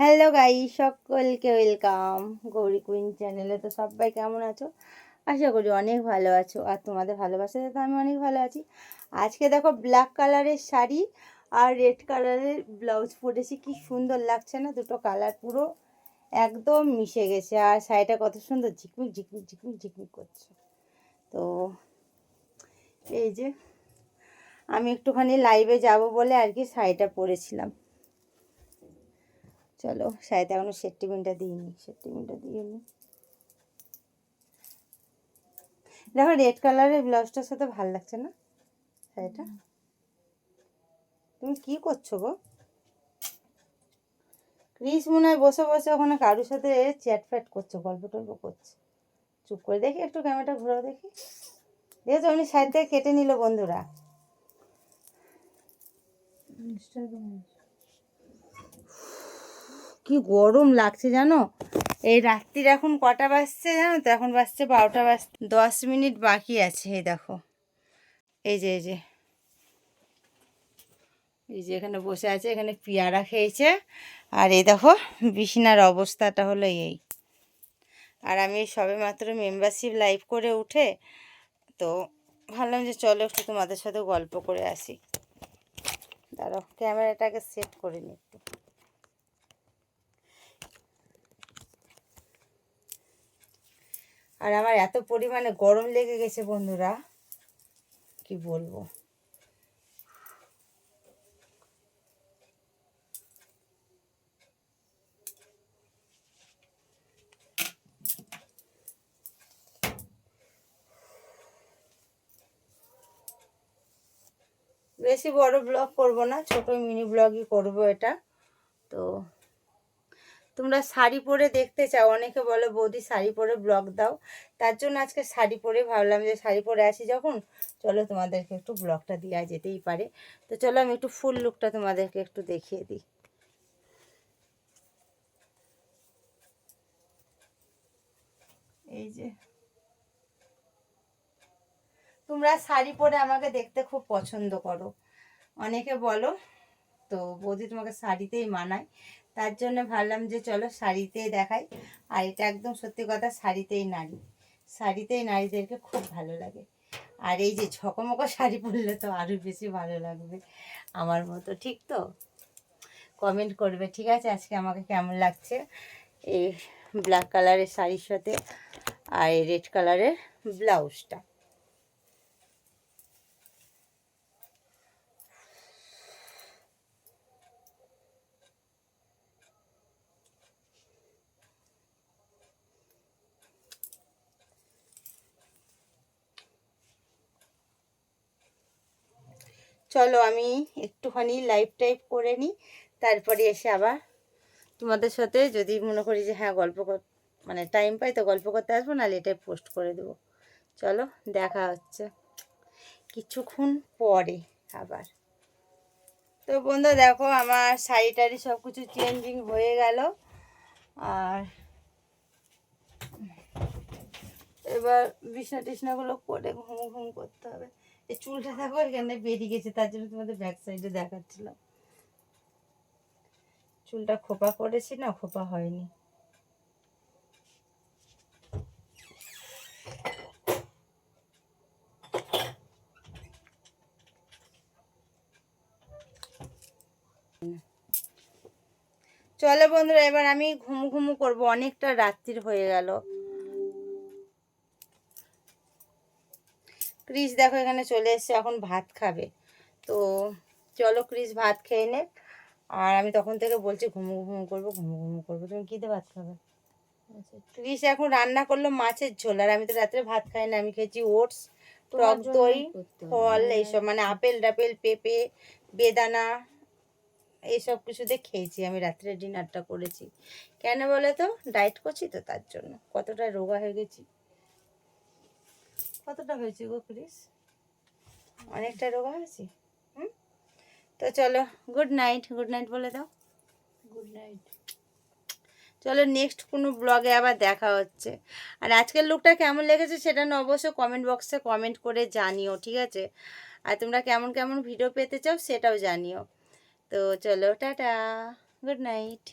Hello guy সকলকে welcome Gauri queen চ্যানেলে তো সবাই কেমন আছো? আশা করি অনেক ভালো আছো। আর তোমাদের ভালোবাসাতে তো আমি অনেক ভালো আছি। আজকে দেখো ব্ল্যাক কালারের শাড়ি আর রেড কালারের ব্লাউজ পরেছি। কি সুন্দর লাগছে না? দুটো কালার পুরো একদম মিশে গেছে। আর শাড়িটা কত সুন্দর ঝিকমিক ঝিকমিক ঝিকমিক ঝিকমিক করছে। তো এই যে আমি একটুখানি লাইভে যাব বলে আর কি শাড়িটা পরেছিলাম। চলো শাড়িতে এখনও সেট্টিমেন্টটা দিইনি সেট্টিমেন্টটা দিয়ে নিই দেখো রেড কালারের ব্লাউজটার সাথে ভালো লাগছে না শাড়িটা তুমি কি করছ গো? ক্রিস মনে হয় বসে বসে ওখানে কারোর সাথে চ্যাট ফ্যাট করছে গল্প টল্প করছে। চুপ করে দেখি একটু ক্যামেরাটা ঘোরাও দেখি। দেখেছ উনি সাইড থেকে কেটে নিল বন্ধুরা। কি গরম লাগছে জানো? এই রাত্রির এখন কটা বাজছে জানো তো? এখন বাজছে বারোটা বাজতে, দশ মিনিট বাকি আছে, এই দেখো। এই যে এই যে। এই যে এখানে বসে আছে, এখানে পেয়ারা খেয়েছে। আর এই দেখো, বিছনার অবস্থাটা হলো এই। আর আমি সবে মাত্র মেম্বারশিপ লাইভ করে উঠে, তো ভাবলাম যে চলো একটু তোমাদের সাথে গল্প করে আসি। দাঁড়াও, ক্যামেরাটাকে সেট করে নি একটু। আর আমার এত পরিমাণে গরম লেগে গেছে বন্ধুরা, কি বলব? বেশি বড় ব্লগ করব না, ছোট মিনি ব্লগই করব এটা। তো তোমরা শাড়ি পরে দেখতে চাও, অনেকে বলে, বৌদি, শাড়ি পরে ব্লগ দাও। তার জন্য আজকে শাড়ি পরে ভাবলাম যে শাড়ি পরে আসি যখন। চলো তোমাদেরকে একটু ব্লগটা দেওয়া যেতেই পারে। তো চলো আমি একটু ফুল লুকটা তোমাদেরকে একটু দেখিয়ে দিই। এই যে। তোমরা শাড়ি পরে আমাকে দেখতে খুব পছন্দ করো। অনেকে বলো, তো বৌদি তোমাকে শাড়িতেই মানায়? তার জন্য ভাবলাম যে চলো শাড়িতেই দেখাই। আর এটা একদম সত্যি কথা, শাড়িতেই নারী। শাড়িতেই নারীদেরকে খুব ভালো লাগে। আর এই যে ঝকমকো শাড়ি পরলে তো আরও বেশি ভালো লাগবে আমার মতো, ঠিক তো? কমেন্ট করবে, ঠিক আছে? আজকে আমাকে কেমন লাগছে? এই ব্ল্যাক কালারের শাড়ির সাথে আর রেড কালারের ব্লাউজটা চলো আমি একটুখানি লাইভ টাইপ করে নিই, তারপরে এসে আবার তোমাদের সাথে যদি মনে করি যে হ্যাঁ গল্প মানে টাইম পাই তো গল্প করতে আসব, নাহলে এটাই পোস্ট করে দেবো। চলো, দেখা হচ্ছে কিছুক্ষণ পরে আবার। তো বন্ধু দেখো, আমার শাড়ি টাড়ি সব কিছু চেঞ্জিং হয়ে গেল। আর এবার বিছনা টিছনাগুলো করে ঘুম ঘুম করতে হবে। এই চুলটা দেখো, এখানে বেরিয়ে গেছে, তার জন্য তোমাদের ব্যাক সাইডে দেখাচ্ছিলাম। চুলটা খোপা করেছি না, খোপা হয়নি। চলো বন্ধুরা, এবার আমি ঘুমু ঘুমু করব, অনেকটা রাত্রির হয়ে গেল। ক্রিস দেখো এখানে চলে এসছে এখন ভাত খাবে। তো চলো ক্রিস ভাত খেয়ে নে। আর আমি তখন থেকে বলছি ঘুমু ঘুমু করব ঘুমু ঘুমু করব। তুমি কী দিয়ে ভাত খাবে? ক্রিস এখন রান্না করল মাছের ঝোল আর আমি তো রাত্রে ভাত খাই না আমি খেয়েছি ওটস টক দই ফল এইসব মানে আপেল টাপেল পেঁপে বেদানা এইসব কিছু দিয়ে খেয়েছি আমি রাত্রে ডিনারটা করেছি। কেন বলে তো? ডায়েট করছি তো তার জন্য কতটা রোগা হয়ে গেছি। কতটা হয়েছে গো ক্রিস অনেকটা রোগা হয়েছে? হুম? তো চলো গুড নাইট গুড নাইট বলে দাও। গুড নাইট চলো নেক্সট কোনো ব্লগে আবার দেখা হচ্ছে। আর আজকের লুকটা কেমন লেগেছে সেটা না অবশ্যই কমেন্ট বক্সে কমেন্ট করে জানিও ঠিক আছে? আর তোমরা কেমন কেমন ভিডিও পেতে চাও সেটাও জানিও। তো চলো টাটা গুড নাইট